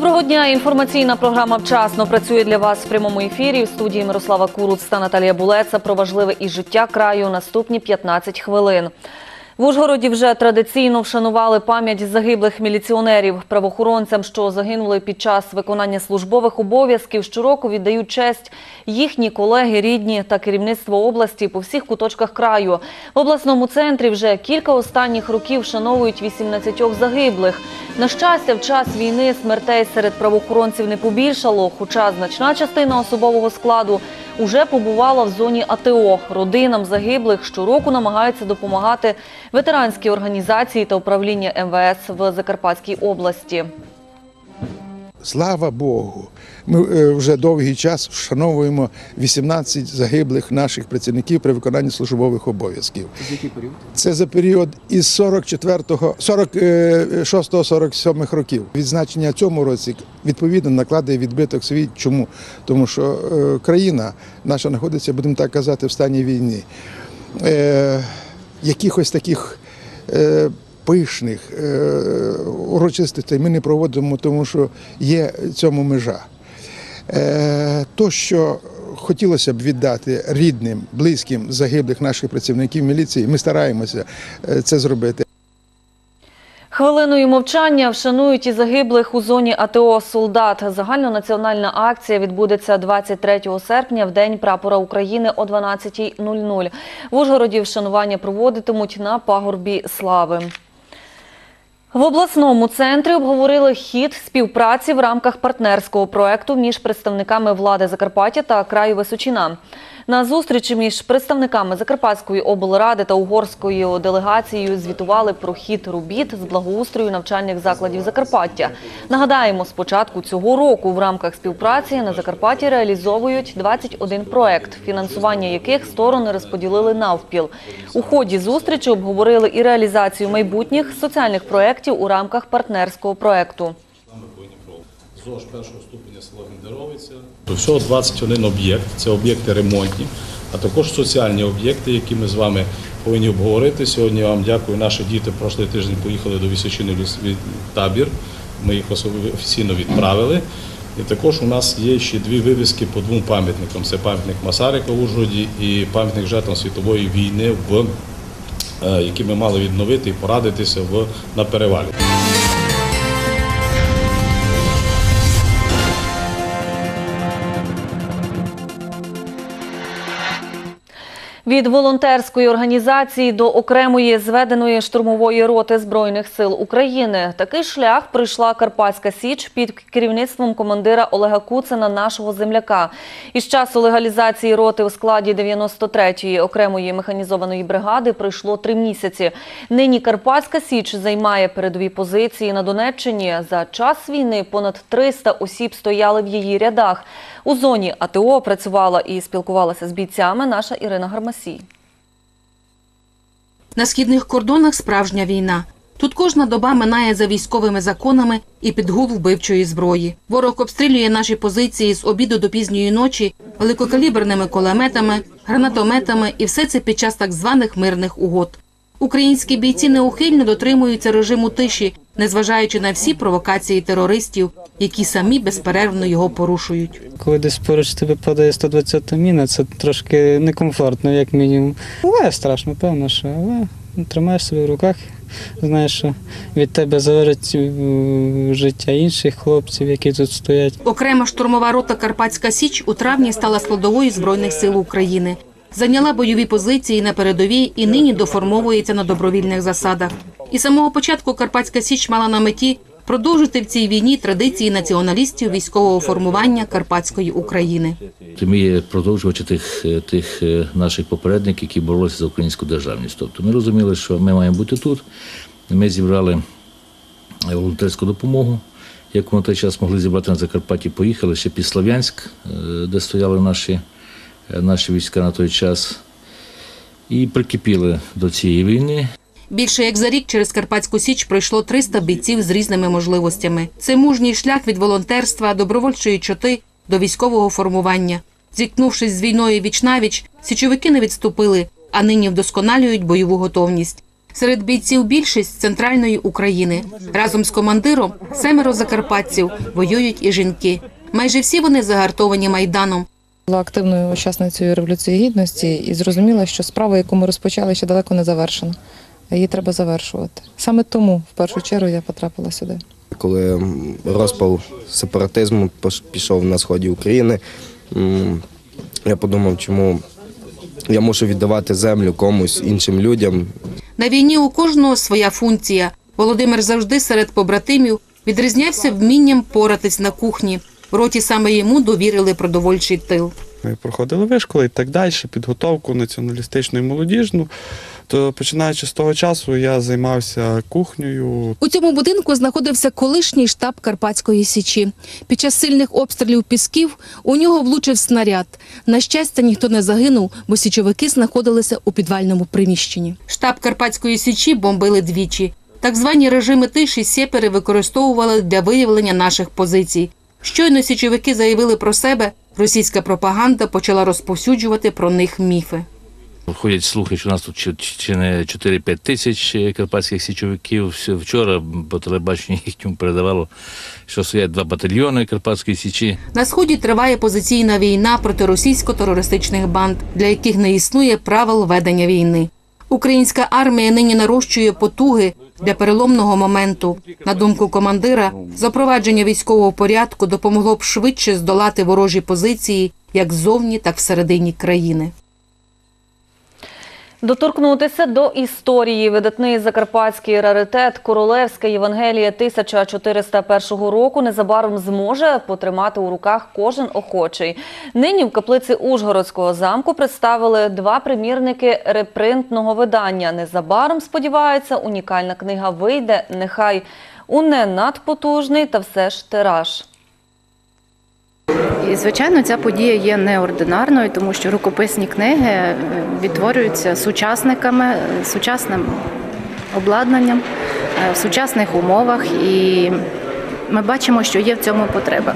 Доброго дня. Інформаційна програма вчасно працює для вас в прямому ефірі. В студії Мирослава Куруц та Наталія Булеца про важливе і життя краю наступні 15 хвилин. В Ужгороді вже традиційно вшанували пам'ять загиблих міліціонерів. Правоохоронцям, що загинули під час виконання службових обов'язків, щороку віддають честь їхні колеги, рідні та керівництво області по всіх куточках краю. В обласному центрі вже кілька останніх років вшановують 18 загиблих. На щастя, в час війни смертей серед правоохоронців не побільшало, хоча значна частина особового складу уже побувала в зоні АТО. Родинам загиблих щороку намагаються допомагати ветеранські організації та управління МВС в Закарпатській області. Слава Богу, ми е, вже довгий час вшановуємо 18 загиблих наших працівників при виконанні службових обов'язків. Це за період із 44-го, 46-47 років. Відзначення цьому році відповідно накладає відбиток свій. Чому? Тому що е, країна наша знаходиться, будемо так казати, в стані війни. Якихось таких е, пишних е, урочистостей ми не проводимо, тому що є цьому межа. Е, то, що хотілося б віддати рідним, близьким загиблих наших працівників міліції, ми стараємося е, це зробити. Хвилиною мовчання вшанують і загиблих у зоні АТО солдат. Загальнонаціональна акція відбудеться 23 серпня в День прапора України о 12.00. В Ужгороді вшанування проводитимуть на пагорбі слави. В обласному центрі обговорили хід співпраці в рамках партнерського проекту між представниками влади Закарпаття та краю Височина. На зустрічі між представниками Закарпатської облради та угорською делегацією звітували про хід робіт з благоустрою навчальних закладів Закарпаття. Нагадаємо, з початку цього року в рамках співпраці на Закарпатті реалізовують 21 проект, фінансування яких сторони розподілили навпіл. У ході зустрічі обговорили і реалізацію майбутніх соціальних проєктів у рамках партнерського проекту. ЗОЖ першого ступеня села Гендеровиця. Всього 21 об'єкт, це об'єкти ремонтні, а також соціальні об'єкти, які ми з вами повинні обговорити. Сьогодні вам дякую. Наші діти прошлий тиждень поїхали до Вісочини в табір. Ми їх офіційно відправили. І також у нас є ще дві вивіски по двом пам'ятникам. Це пам'ятник Масарика в Ужгороді і пам'ятник жертвам світової війни, в, е, які ми мали відновити і порадитися в, на перевалі. Від волонтерської організації до окремої зведеної штурмової роти Збройних сил України такий шлях пройшла Карпатська Січ під керівництвом командира Олега Куцина, нашого земляка. Із часу легалізації роти у складі 93-ї окремої механізованої бригади пройшло три місяці. Нині Карпатська Січ займає передові позиції на Донеччині. За час війни понад 300 осіб стояли в її рядах. У зоні АТО працювала і спілкувалася з бійцями наша Ірина Гармасій. На східних кордонах справжня війна. Тут кожна доба минає за військовими законами і під гул вбивчої зброї. Ворог обстрілює наші позиції з обіду до пізньої ночі великокаліберними кулеметами, гранатометами і все це під час так званих мирних угод. Українські бійці неухильно дотримуються режиму тиші, незважаючи на всі провокації терористів, які самі безперервно його порушують. Коли десь поруч тебе падає 120 міна, це трошки некомфортно, як мінімум. Але страшно, певно, що але тримаєш себе в руках. Знаєш, що від тебе залежить е, життя інших хлопців, які тут стоять. Окрема штурмова рота Карпатська Січ у травні стала складовою збройних сил України. Зайняла бойові позиції на передовій і нині доформовується на добровільних засадах. І з самого початку Карпатська Січ мала на меті продовжити в цій війні традиції націоналістів військового формування Карпатської України. Ми є продовжувачі тих, е, тих е, наших попередників, які боролися за українську державність. Тобто ми розуміли, що ми маємо бути тут. Ми зібрали е, волонтерську допомогу, яку на той час могли зібрати на Закарпатті. Поїхали ще під Слов'янськ, де стояли наші, наші війська на той час, і прикипіли до цієї війни. Більше як за рік через Карпатську Січ пройшло 300 бійців з різними можливостями. Це мужній шлях від волонтерства, добровольчої чоти до військового формування. Зіткнувшись з війною віч навіч, січовики не відступили, а нині вдосконалюють бойову готовність. Серед бійців більшість центральної України. Разом з командиром семеро закарпатців воюють і жінки. Майже всі вони загартовані майданом. Була активною учасницею революції гідності і зрозуміла, що справа, яку ми розпочали, ще далеко не завершена. Її треба завершувати. Саме тому, в першу чергу, я потрапила сюди. Коли розпал сепаратизму пішов на сході України, я подумав, чому я мушу віддавати землю комусь іншим людям. На війні у кожного своя функція. Володимир завжди серед побратимів відрізнявся вмінням поратись на кухні. В роті саме йому довірили продовольчий тил. Ми проходили вишколи і так далі, підготовку націоналістичну і молодіжну. То починаючи з того часу я займався кухнею, У цьому будинку знаходився колишній штаб Карпатської січі. Під час сильних обстрілів пісків у нього влучив снаряд. На щастя, ніхто не загинув, бо січовики знаходилися у підвальному приміщенні. Штаб Карпатської січі бомбили двічі. Так звані режими тиші сєпери використовували для виявлення наших позицій. Щойно січовики заявили про себе, російська пропаганда почала розповсюджувати про них міфи. Ходять слухи, що у нас тут чи, не 4-5 тисяч е, карпатських січовиків. Вчора по телебаченню їхньому передавало, що стоять два батальйони Карпатської січі. На сході триває позиційна війна проти російсько-терористичних банд, для яких не існує правил ведення війни. Українська армія нині нарощує потуги для переломного моменту. На думку командира, запровадження військового порядку допомогло б швидше здолати ворожі позиції як ззовні, так всередині країни. Доторкнутися до історії видатний закарпатський раритет Королевська Євангелія 1401 року незабаром зможе потримати у руках кожен охочий. Нині в каплиці Ужгородського замку представили два примірники репринтного видання. Незабаром сподіваються, унікальна книга вийде. Нехай у не надпотужний та все ж тираж. І звичайно, ця подія є неординарною, тому що рукописні книги е, відтворюються сучасниками, е, сучасним обладнанням, е, в сучасних умовах, і ми бачимо, що є в цьому потреба.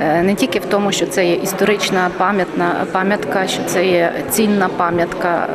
Не тільки в тому, що це є історична пам'ятна пам'ятка, що це є цінна пам'ятка,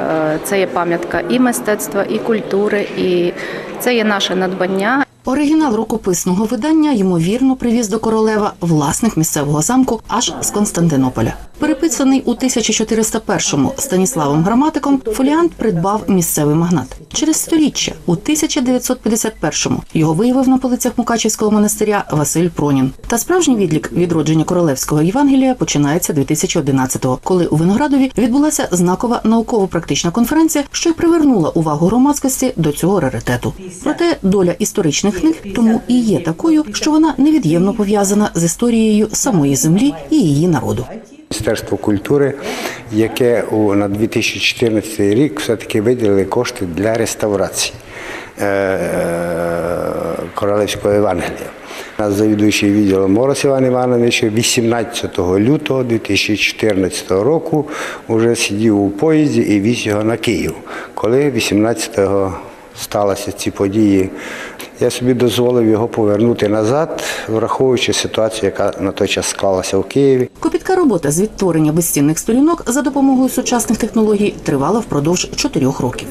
це є пам'ятка і мистецтва, і культури, і це є наше надбання. Оригінал рукописного видання ймовірно привіз до королева власник місцевого замку аж з Константинополя. Переписаний у 1401-му Станіславом Граматиком, фоліант придбав місцевий магнат. Через сторіччя у 1951-му його виявив на полицях Мукачівського монастиря Василь Пронін. Та справжній відлік відродження королевського Євангелія починається 2011-го, коли у Виноградові відбулася знакова науково-практична конференція, що й привернула увагу громадськості до цього раритету. Проте доля історичних книг тому і є такою, що вона невід'ємно пов'язана з історією самої землі і її народу. Міністерство культури, яке на 2014 рік все-таки виділили кошти для реставрації е, Королевського Євангелія. Наш завідуючий відділом Мороз Іван Іванович 18 лютого 2014 року вже сидів у поїзді і віз його на Київ. Коли 18-го сталися ці події, я собі дозволив його повернути назад, враховуючи ситуацію, яка на той час склалася в Києві. Копітка робота з відтворення безцінних сторінок за допомогою сучасних технологій тривала впродовж чотирьох років.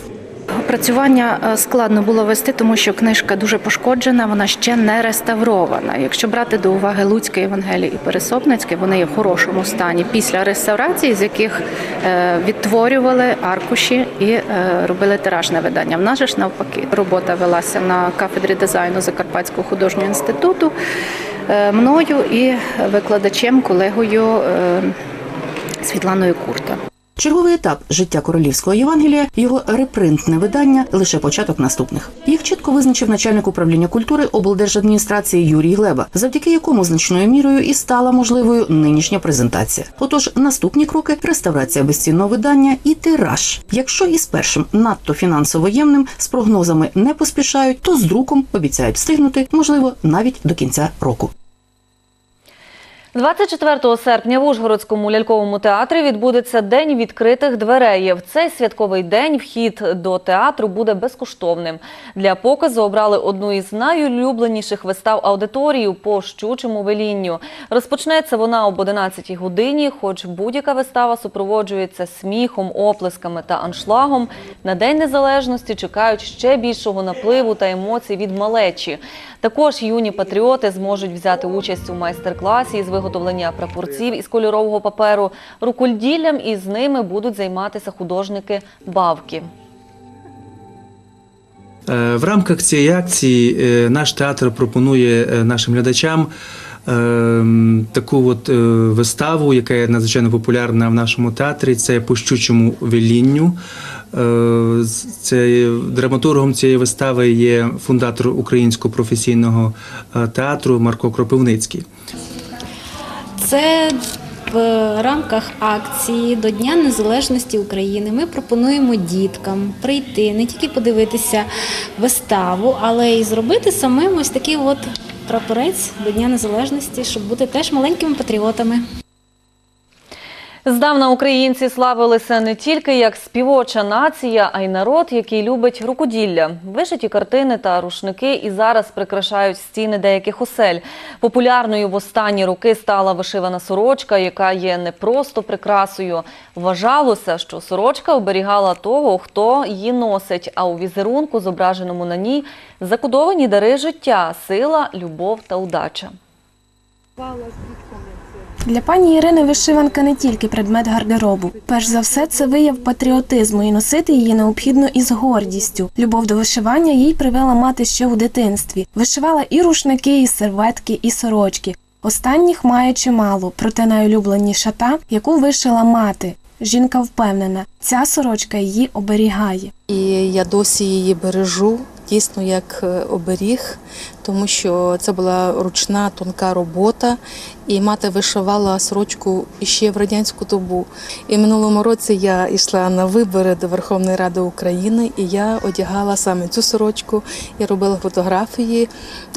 Опрацювання е, складно було вести, тому що книжка дуже пошкоджена, вона ще не реставрована. Якщо брати до уваги Луцьке Євангеліє і Пересопницьке, вони є в хорошому стані після реставрації, з яких е, відтворювали аркуші і е, робили тиражне видання. В нас же ж навпаки робота велася на кафедрі дизайну Закарпатського художнього інституту мною і викладачем, колегою Світланою Курта. Черговий етап життя королівського Євангелія, його репринтне видання лише початок наступних. Їх чітко визначив начальник управління культури облдержадміністрації Юрій Глеба, завдяки якому значною мірою і стала можливою нинішня презентація. Отож, наступні кроки реставрація безцінного видання і тираж. Якщо із першим надто фінансово ємним з прогнозами не поспішають, то з друком обіцяють встигнути, можливо, навіть до кінця року. 24 серпня в Ужгородському ляльковому театрі відбудеться День відкритих дверей. В цей святковий день вхід до театру буде безкоштовним. Для показу обрали одну із найулюбленіших вистав аудиторію по щучому велінню. Розпочнеться вона об 11 годині, хоч будь-яка вистава супроводжується сміхом, оплесками та аншлагом. На День Незалежності чекають ще більшого напливу та емоцій від малечі. Також юні патріоти зможуть взяти участь у майстер-класі із виготовлення прапорців із кольорового паперу. Рукольділлям із ними будуть займатися художники бавки. Е, В рамках цієї акції е, наш театр пропонує е, нашим глядачам таку от виставу, яка є надзвичайно популярна в нашому театрі. Це по щучому велінню. Це драматургом цієї вистави є фундатор українського професійного е, театру Марко Кропивницький. Це в рамках акції до Дня Незалежності України ми пропонуємо діткам прийти не тільки подивитися виставу, але й зробити самим ось такий от прапорець до Дня Незалежності, щоб бути теж маленькими патріотами. Здавна українці славилися не тільки як співоча нація, а й народ, який любить рукоділля. Вишиті картини та рушники і зараз прикрашають стіни деяких осель. Популярною в останні роки стала вишивана сорочка, яка є не просто прикрасою. Вважалося, що сорочка оберігала того, хто її носить, а у візерунку, зображеному на ній, закодовані дари життя, сила, любов та удача. Для пані Ірини вишиванка не тільки предмет гардеробу. Перш за все, це вияв патріотизму і носити її необхідно із гордістю. Любов до вишивання їй привела мати ще у дитинстві. Вишивала і рушники, і серветки, і сорочки. Останніх має чимало, проте найулюбленіша та, яку вишила мати. Жінка впевнена, ця сорочка її оберігає. І я досі її бережу дійсно як е, оберіг, тому що це була ручна тонка робота, і мати вишивала сорочку ще в радянську добу. І минулому році я йшла на вибори до Верховної Ради України, і я одягала саме цю сорочку. Я робила фотографії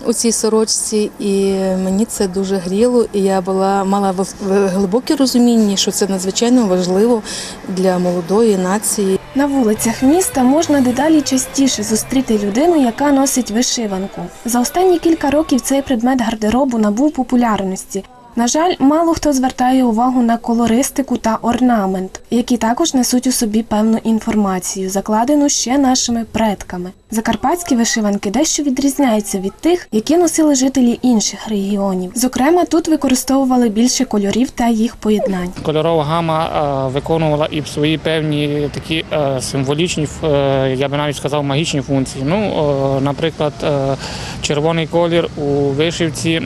у цій сорочці, і мені це дуже гріло. І я була мала глибоке розуміння, що це надзвичайно важливо для молодої нації. На вулицях міста можна дедалі частіше зустріти людину, яка носить вишиванку. За останні кілька років цей предмет гардеробу набув популярності. На жаль, мало хто звертає увагу на колористику та орнамент, які також несуть у собі певну інформацію, закладену ще нашими предками. Закарпатські вишиванки дещо відрізняються від тих, які носили жителі інших регіонів. Зокрема, тут використовували більше кольорів та їх поєднань. Кольорова гама е, виконувала і свої певні такі е, символічні, е, я би навіть сказав, магічні функції. Ну, наприклад, червоний колір у вишивці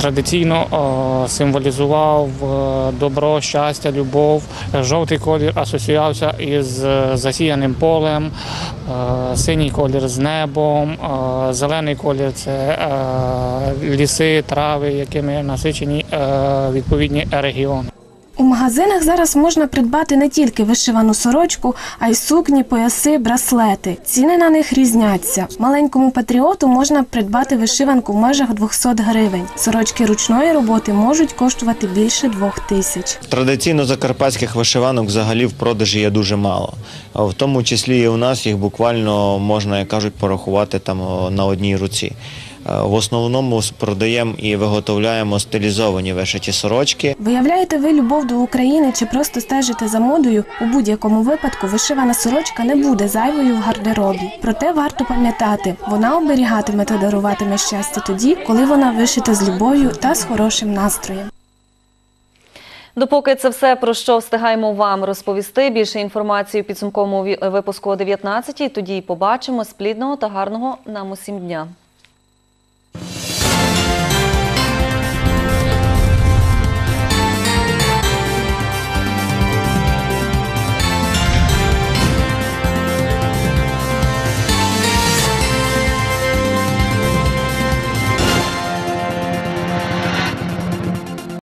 традиційно е, символізував е, добро, щастя, любов. Жовтий колір асоціювався із е, засіяним полем, синій колір з небом, зелений колір це ліси, трави, якими насичені відповідні регіони. У магазинах зараз можна придбати не тільки вишивану сорочку, а й сукні, пояси, браслети. Ціни на них різняться. Маленькому патріоту можна придбати вишиванку в межах 200 гривень. Сорочки ручної роботи можуть коштувати більше двох тисяч. Традиційно закарпатських вишиванок взагалі в продажі є дуже мало. В тому числі і у нас їх буквально можна, як кажуть, порахувати там на одній руці. Е, В основному продаємо і виготовляємо стилізовані вишиті сорочки. Виявляєте ви любов до України чи просто стежите за модою? У будь-якому випадку вишивана сорочка не буде зайвою в гардеробі. Проте варто пам'ятати, вона оберігатиме та даруватиме щастя тоді, коли вона вишита з любов'ю та з хорошим настроєм. Допоки це все, про що встигаємо вам розповісти. Більше інформації у підсумковому випуску о 19-й. Тоді й побачимо. Сплідного та гарного нам усім дня.